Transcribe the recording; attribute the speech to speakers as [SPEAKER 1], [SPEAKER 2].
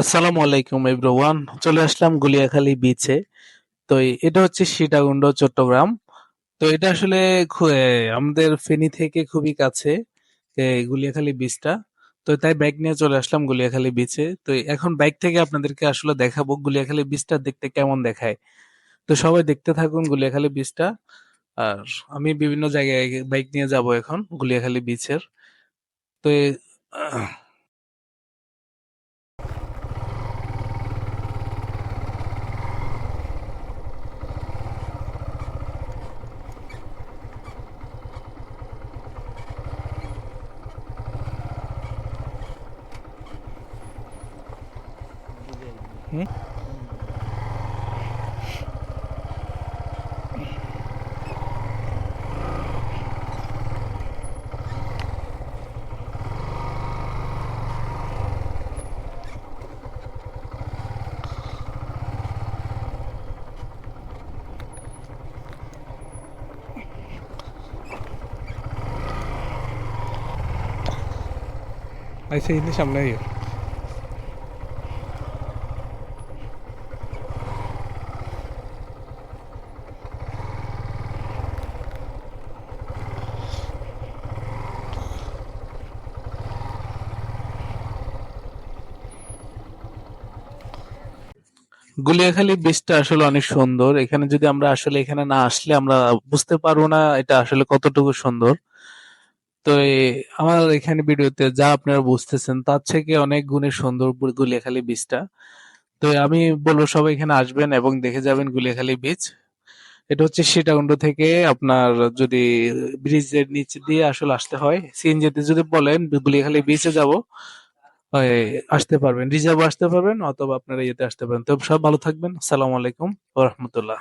[SPEAKER 1] আসসালামু আলাইকুম এভরিওয়ান। চলে আসলাম গুলিয়াখালী বিচে তো এটা হচ্ছে সীতাকুণ্ড, চট্টগ্রাম। তো এটা আসলে আমাদের ফেনী থেকে খুবই কাছে গুলিয়াখালী বিচটা তো তাই বাইক নিয়ে চলে আসলাম গুলিয়াখালী বিচে তো এখন বাইক থেকে আপনাদেরকে আসলে দেখাবো গুলিয়াখালী বিচটা দেখতে কেমন দেখায়। তো সবাই দেখতে থাকুন গুলিয়াখালী বিচটা আর আমি বিভিন্ন জায়গায় বাইক নিয়ে যাব এখন গুলিয়াখালী বিচের তো
[SPEAKER 2] ऐसे ही नहीं सामने ही है
[SPEAKER 1] গুলিয়াখালী বীচটা আসলে অনেক সুন্দর। এখানে যদি আমরা আসলে এখানে না আসলে আমরা বুঝতে পারব না এটা আসলে কতটুকু সুন্দর। তো আমার এখানে ভিডিওতে যা আপনারা বুঝতেছেন তার থেকে অনেক গুণে সুন্দর গুলিয়াখালী বীচটা তো আমি বলব সবাই এখানে আসবেন এবং দেখে যাবেন গুলিয়াখালী বীচ এটা হচ্ছে সীতাকুণ্ড থেকে আপনার যদি ব্রিজের নিচ দিয়ে আসলে আসতে হয়। সিএনজিতে যদি বলেন গুলিয়াখালী বিচে যাব আসতে পারবেন রিজার্ভ আসতে পারবেন অথবা আপনারা ইয়েতে আসতে পারেন। তো সব ভালো থাকবেন। আসসালামু আলাইকুম ও রাহমাতুল্লাহ।